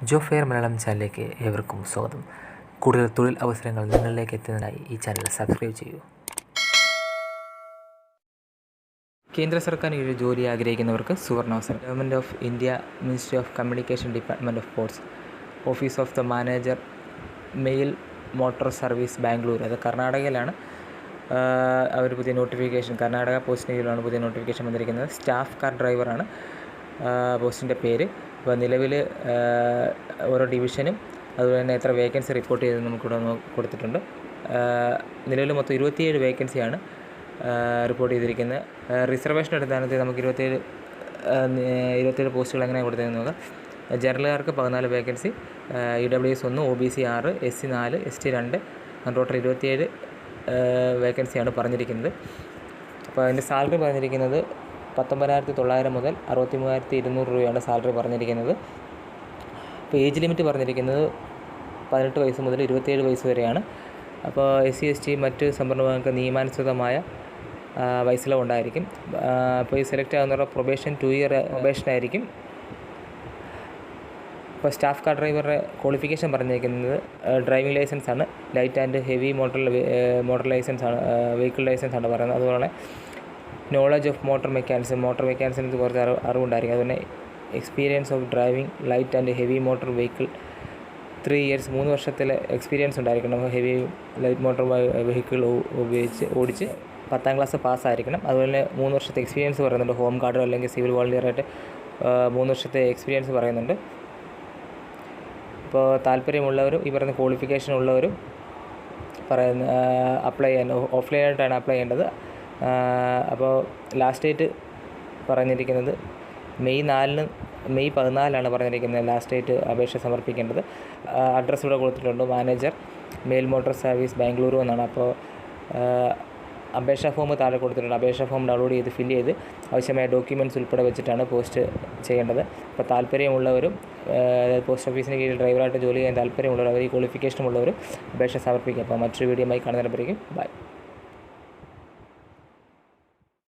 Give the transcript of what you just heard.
ജോ fair Malayalam ചാനലിലേക്ക് ഏവർക്കും സ്വാഗതം കൂടുതൽ തൊഴിൽ അവസരങ്ങൾ നിങ്ങളിലേക്ക് എത്തുന്നതിനായി ഈ ചാനൽ സബ്സ്ക്രൈബ് ചെയ്യൂ കേന്ദ്ര സർക്കാർ കീഴിൽ ജോലി ആഗ്രഹിക്കുന്നവർക്ക് സുവർണാവസരം government of India ministry of communication department of posts office of the manager mail motor service Bangalore അത് കർണാടകയിലാണ് അവർ പുതിയ നോട്ടിഫിക്കേഷൻ കർണാടക പോസ്റ്റിന് കീഴിലാണ് പുതിയ നോട്ടിഫിക്കേഷൻ വന്നിരിക്കുന്നത് സ്റ്റാഫ് കാർ ഡ്രൈവറാണ് പോസ്റ്റിന്റെ പേര് ഇപ്പോൾ നിലവിൽ ഓരോ ഡിവിഷനും അതുപോലെ തന്നെ എത്ര വേക്കൻസി റിപ്പോർട്ട് ചെയ്ത് നമുക്കിവിടെ കൊടുത്തിട്ടുണ്ട്. നിലവിൽ മൊത്തം ഇരുപത്തിയേഴ് വേക്കൻസിയാണ് റിപ്പോർട്ട് ചെയ്തിരിക്കുന്നത്. റിസർവേഷൻ അടിസ്ഥാനത്തിൽ നമുക്ക് ഇരുപത്തേഴ് ഇരുപത്തേഴ് പോസ്റ്റുകൾ എങ്ങനെയാണ് കൊടുത്തതെന്ന് നോക്കാം. ജനറലുകാർക്ക് പതിനാല് വേക്കൻസി ഇ ഡബ്ല്യു എസ് ഒന്ന് ഒ ബി സി ആറ് എസ് സി നാല് എസ് ടി രണ്ട് ടോട്ടൽ ഇരുപത്തിയേഴ് വേക്കൻസിയാണ് പറഞ്ഞിരിക്കുന്നത്. അപ്പോൾ അതിന്റെ സാലറി പറഞ്ഞിരിക്കുന്നത് പത്തൊമ്പതിനായിരത്തി തൊള്ളായിരം മുതൽ അറുപത്തി മൂവായിരത്തി ഇരുന്നൂറ് രൂപയാണ് സാലറി പറഞ്ഞിരിക്കുന്നത്. അപ്പോൾ ഏജ് ലിമിറ്റ് പറഞ്ഞിരിക്കുന്നത് പതിനെട്ട് വയസ്സ് മുതൽ ഇരുപത്തിയേഴ് വയസ്സ് വരെയാണ്. അപ്പോൾ എസ് സി എസ് ടി മറ്റ് സംവരണങ്ങൾക്ക് നിയമാനുസൃതമായ ആ, ഉണ്ടായിരിക്കും. അപ്പോൾ ഈ സെലക്ട് ആകുന്നവരുടെ പ്രൊബേഷൻ ടു ഇയർ പ്രൊബേഷൻ ആയിരിക്കും. ഇപ്പോൾ സ്റ്റാഫ് കാർ ഡ്രൈവറുടെ ക്വാളിഫിക്കേഷൻ പറഞ്ഞിരിക്കുന്നത് ഡ്രൈവിംഗ് ലൈസൻസ് ആണ്. Light and heavy motor motor licence ആണ് വെഹിക്കിൾ ലൈസൻസ് ആണ് പറയുന്നത്. അതുപോലെ knowledge of motor mechanism motor മെക്കാനിസത്തിന് കുറച്ച് അറിവ് അറിവുണ്ടായിരിക്കും. അതുപോലെ experience of driving light and heavy motor vehicle three years മൂന്ന് വർഷത്തിലെ എക്സ്പീരിയൻസ് ഉണ്ടായിരിക്കണം. ഹെവി ലൈറ്റ് മോട്ടോർ വെഹിക്കിൾ ഉപയോഗിച്ച് ഓടിച്ച് പത്താം ക്ലാസ് പാസ്സായിരിക്കണം അതുപോലെ മൂന്ന് വർഷത്തെ എക്സ്പീരിയൻസ് പറയുന്നുണ്ട്. ഹോം ഗാർഡോ അല്ലെങ്കിൽ സിവിൽ വോളണ്ടിയറായിട്ട് മൂന്ന് വർഷത്തെ എക്സ്പീരിയൻസ് പറയുന്നുണ്ട്. ഇപ്പോൾ താല്പര്യമുള്ളവരും ഈ പറയുന്ന ക്വാളിഫിക്കേഷൻ ഉള്ളവരും പറയുന്ന അപ്ലൈ ചെയ്യാൻ ഓഫ്ലൈനായിട്ടാണ് അപ്ലൈ ചെയ്യേണ്ടത്. അപ്പോൾ ലാസ്റ്റ് ഡേറ്റ് പറഞ്ഞിരിക്കുന്നത് മെയ് നാലിന് മെയ് പതിനാലാണ് പറഞ്ഞിരിക്കുന്നത് ലാസ്റ്റ് ഡേറ്റ് അപേക്ഷ സമർപ്പിക്കേണ്ടത്. അഡ്രസ്സ് ഇവിടെ കൊടുത്തിട്ടുണ്ട്. Manager mail motor service Bengaluru എന്നാണ്. അപ്പോൾ അപേക്ഷാ ഫോം താഴെ കൊടുത്തിട്ടുണ്ട്. അപേക്ഷാ ഫോം ഡൗൺലോഡ് ചെയ്ത് ഫില്ല് ചെയ്ത് ആവശ്യമായ ഡോക്യുമെന്റ്സ് ഉൾപ്പെടെ വെച്ചിട്ടാണ് പോസ്റ്റ് ചെയ്യേണ്ടത്. അപ്പോൾ താല്പര്യമുള്ളവരും പോസ്റ്റ് ഓഫീസിന് കീഴിൽ ഡ്രൈവറായിട്ട് ജോലി ചെയ്യാൻ താല്പര്യമുള്ളവർ അവർ ഈ ക്വാളിഫിക്കേഷനുള്ളവരും അപേക്ഷ സമർപ്പിക്കുക. അപ്പോൾ മറ്റൊരു വീഡിയോ വീഡിയോയുമായി കാണുന്നതിനപ്പോഴേക്കും ബൈ